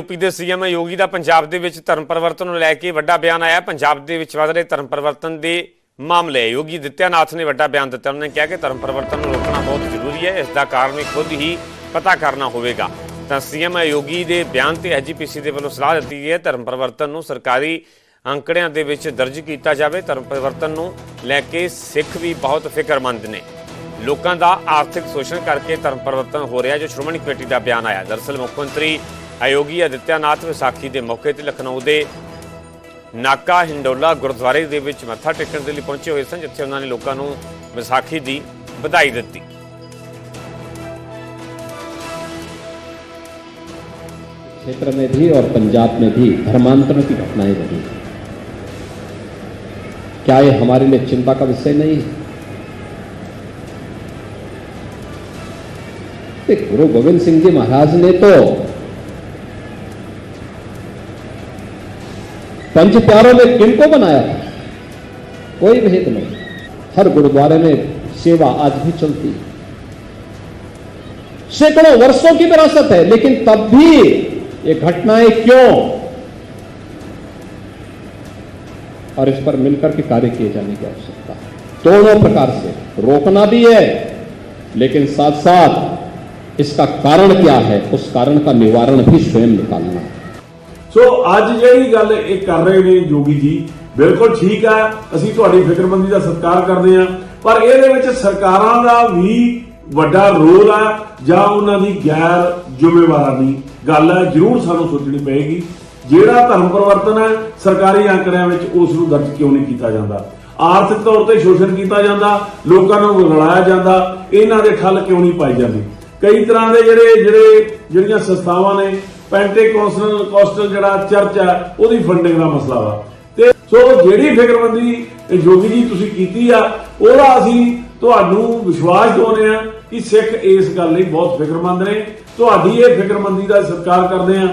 UP ਦੇ CM ਯੋਗੀ ਦਾ ਪੰਜਾਬ ਦੇ ਵਿੱਚ ਧਰਮ ਪਰਿਵਰਤਨ ਨੂੰ ਲੈ ਕੇ ਵੱਡਾ ਬਿਆਨ ਆਇਆ। ਪੰਜਾਬ ਦੇ ਵਿੱਚ ਵਧ ਰਹੇ ਧਰਮ ਪਰਿਵਰਤਨ ਦੇ ਮਾਮਲੇ ਯੋਗੀ ਦਿੱਤਿਆਨਾਥ ਨੇ ਵੱਡਾ ਬਿਆਨ ਦਿੱਤਾ। ਉਹਨਾਂ ਕਿਹਾ ਕਿ ਧਰਮ ਪਰਿਵਰਤਨ ਨੂੰ ਰੋਕਣਾ ਬਹੁਤ ਜ਼ਰੂਰੀ ਹੈ। ਇਸ ਦਾ ਕਾਰਨ ਵੀ ਖੁਦ ਹੀ ਪਤਾ ਕਰਨਾ ਹੋਵੇਗਾ। ਤਾਂ ਸੀਐਮ ਯੋਗੀ ਦੇ ਬਿਆਨ ਤੇ ਐਜੀਪੀਸੀ ਦੇ ਵੱਲੋਂ ਸਲਾਹ ਦਿੱਤੀ ਗਈ ਹੈ, ਧਰਮ ਪਰਿਵਰਤਨ ਨੂੰ ਸਰਕਾਰੀ ਅੰਕੜਿਆਂ ਦੇ ਵਿੱਚ ਦਰਜ ਕੀਤਾ ਜਾਵੇ। ਧਰਮ ਪਰਿਵਰਤਨ ਨੂੰ ਲੈ ਕੇ ਸਿੱਖ ਵੀ ਬਹੁਤ ਫਿਕਰਮੰਦ ਨੇ। ਲੋਕਾਂ ਦਾ ਆਰਥਿਕ ਸ਼ੋਸ਼ਣ ਕਰਕੇ ਧਰਮ ਪਰਿਵਰਤਨ ਹੋ ਰਿਹਾ, ਜੋ ਸ਼੍ਰੋਮਣੀ ਕਮੇਟੀ ਦਾ ਬਿਆਨ ਆਇਆ। ਦਰਅਸਲ ਮੁੱਖ ਮੰਤਰੀ ਆਯੋਗੀ ਆਦਿੱਤਿਆਨਾਥ ਵਿਸਾਖੀ ਦੇ ਮੌਕੇ ਤੇ ਲਖਨਊ ਦੇ ਨਾਕਾ ਹਿੰਡੋਲਾ ਗੁਰਦੁਆਰੇ ਦੇ ਵਿੱਚ ਮੱਥਾ ਟੇਕਣ ਦੇ ਲਈ ਪਹੁੰਚੇ ਹੋਏ ਸਨ ਜਿੱਥੇ ਉਹਨਾਂ ਨੇ ਲੋਕਾਂ ਨੂੰ ਵਿਸਾਖੀ ਦੀ ਵਧਾਈ ਦਿੱਤੀ क्षेत्र में भी और पंजाब में भी धर्मांतरण की घटनाएं रही क्या ये हमारे लिए चिंता का विषय नहीं है ते गुरु गोविंद सिंह जी महाराज ने तो पंच प्यारों में किनको बनाया? था कोई भेद नहीं। हर गुरुद्वारे में सेवा आज भी चलती सैकड़ों वर्षों की विरासत है, लेकिन तब भी ये घटनाएँ क्यों? और इस पर मिलकर के कार्य किए जाने की आवश्यकता है। दोनों प्रकार से रोकना भी है, लेकिन साथ साथ इसका कारण क्या है? उस कारण का निवारण भी स्वयं निकालना है। ਸੋ ਅੱਜ ਜਿਹੜੀ ਗੱਲ ਇਹ ਕਰ ਰਹੇ ਨੇ ਜੋਗੀ ਜੀ, ਬਿਲਕੁਲ ਠੀਕ ਆ। ਅਸੀਂ ਤੁਹਾਡੀ ਫਿਕਰਮੰਦੀ ਦਾ ਸਤਿਕਾਰ ਕਰਦੇ ਆ ਪਰ ਇਹਦੇ ਵਿੱਚ ਸਰਕਾਰਾਂ ਦਾ ਵੀ ਵੱਡਾ ਰੋਲ ਆ, ਜਾਂ ਉਹਨਾਂ ਦੀ ਗੈਰ ਜ਼ਿੰਮੇਵਾਰੀ ਗੱਲ ਹੈ ਜ਼ਰੂਰ ਸਾਨੂੰ ਸੋਚਣੀ ਪਏਗੀ। ਜਿਹੜਾ ਧਰਮ ਪਰਿਵਰਤਨ ਹੈ ਸਰਕਾਰੀ ਅੰਕੜਿਆਂ ਵਿੱਚ ਉਸ ਨੂੰ ਦਰਜ ਕਿਉਂ ਨਹੀਂ ਕੀਤਾ ਜਾਂਦਾ? ਆਰਥਿਕ ਤੌਰ ਤੇ ਸ਼ੋਸ਼ਣ ਕੀਤਾ ਜਾਂਦਾ, ਲੋਕਾਂ ਨੂੰ ਰਲਾਇਆ ਜਾਂਦਾ, ਇਹਨਾਂ ਦੇ ਠੱਲ ਕਿਉਂ ਨਹੀਂ ਪਾਈ ਜਾਂਦੀ? ਕਈ ਤਰ੍ਹਾਂ ਦੇ ਜਿਹੜੇ ਜਿਹੜੇ ਜਿਹੜੀਆਂ ਸੰਸਥਾਵਾਂ ਨੇ ਪੈਂਟੇਕੋਸਟਲ ਕੋਸਟਲ ਜਿਹੜਾ ਚਰਚ ਹੈ ਉਹਦੀ ਫੰਡਿੰਗ ਦਾ ਮਸਲਾ ਵਾ। ਤੇ ਸੋ ਜਿਹੜੀ ਫਿਕਰਮੰਦੀ ਇਹ ਜੋਗੀ ਜੀ ਤੁਸੀਂ ਕੀਤੀ ਆ, ਉਹਦਾ ਅਸੀਂ ਤੁਹਾਨੂੰ ਵਿਸ਼ਵਾਸ ਦਿਵਾਉਂਦੇ ਆ ਕਿ ਸਿੱਖ ਇਸ ਗੱਲ ਲਈ ਬਹੁਤ ਫਿਕਰਮੰਦ ਨੇ। ਤੁਹਾਡੀ ਇਹ ਫਿਕਰਮੰਦੀ ਦਾ ਸਤਿਕਾਰ ਕਰਦੇ ਆ